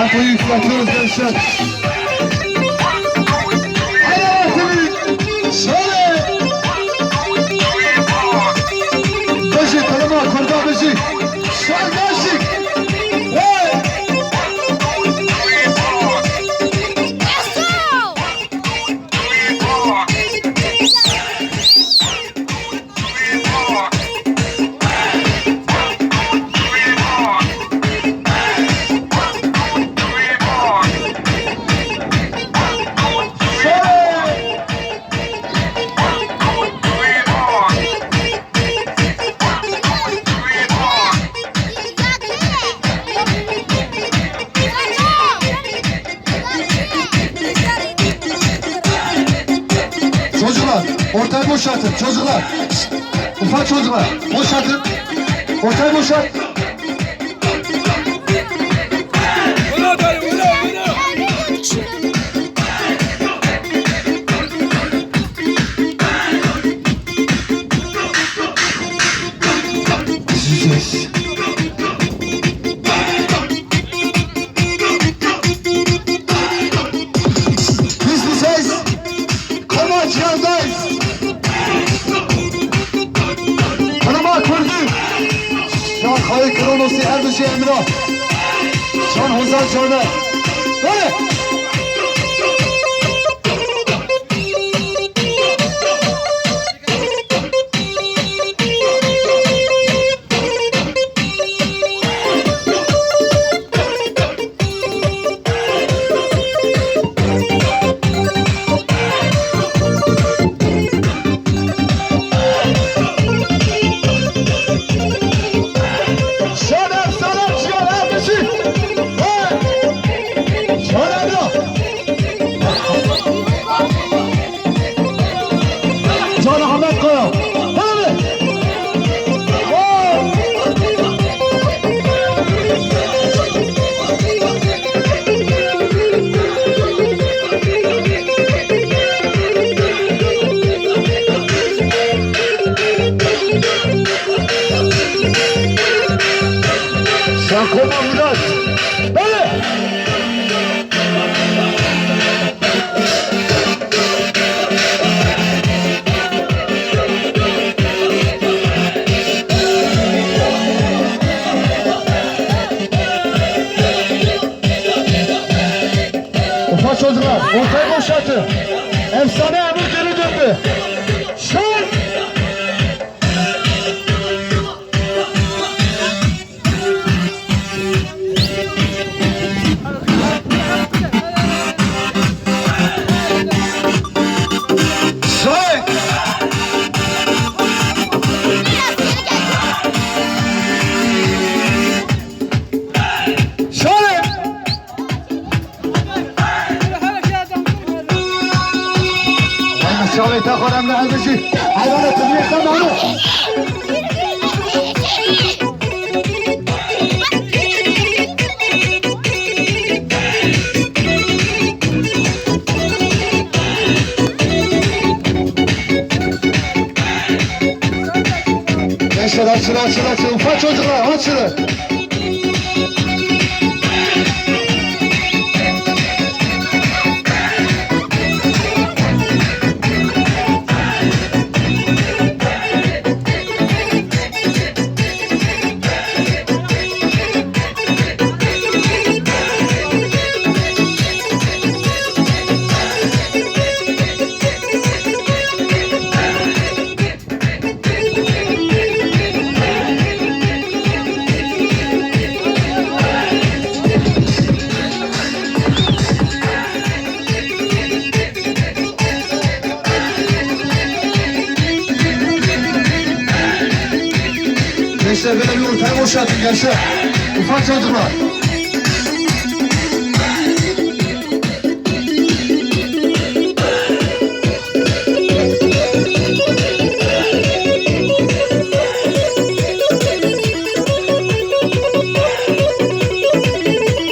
Apoio para todos Ortayı boşaltın. Çocuklar, ufak çocuklar, boşaltın. Ortayı boşalt. Biz bir ses. Kamaç yerdayız. Şarkayı kronosu Erdoğan Emrah. Can Hozan Caner. Böyle. Ortayı boşaltın. Efsane Emir geri döndü. Ben şöyle takarım da elbisi. Hayvanı tümlekten onu. Gençler açın açın açın. Ufak çocuklar açın. Gençler böyle bir ortaya boşaltın gençler. Ufak çocuklar.